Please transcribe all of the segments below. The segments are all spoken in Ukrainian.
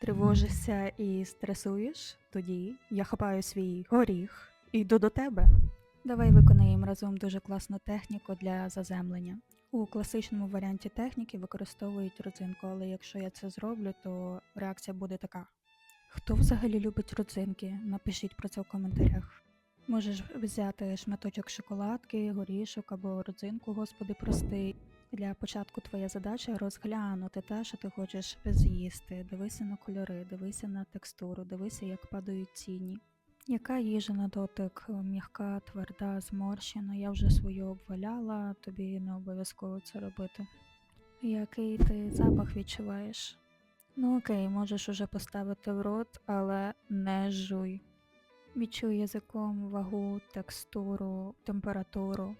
Тривожишся і стресуєш? Тоді я хапаю свій горіх і йду до тебе. Давай виконаємо разом дуже класну техніку для заземлення. У класичному варіанті техніки використовують родзинку, але якщо я це зроблю, то реакція буде така. Хто взагалі любить родзинки? Напишіть про це в коментарях. Можеш взяти шматочок шоколадки, горішок або родзинку, господи, прости. Для початку твоя задача розглянути те, що ти хочеш з'їсти. Дивися на кольори, дивися на текстуру, дивися, як падають ціні. Яка їжа на дотик м'яка, тверда, зморщена? Я вже свою обваляла, тобі не обов'язково це робити. Який ти запах відчуваєш? Ну окей, можеш уже поставити в рот, але не жуй. Відчуй язиком вагу, текстуру, температуру.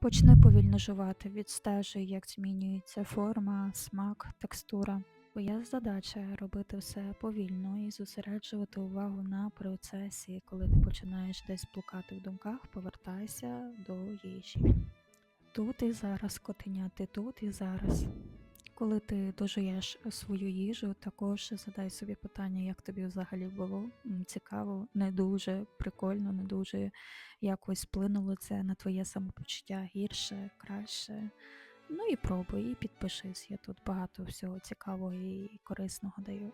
Почни повільно жувати, відстежуй, як змінюється форма, смак, текстура. Твоя задача робити все повільно і зосереджувати увагу на процесі. Коли ти починаєш десь блукати в думках, повертайся до їжі. Тут і зараз, котеня, ти тут і зараз. Коли ти дожуєш свою їжу, також задай собі питання, як тобі взагалі було. Цікаво, не дуже прикольно, не дуже якось вплинуло це на твоє самопочуття гірше, краще. Ну і пробуй, і підпишись. Я тут багато всього цікавого і корисного даю.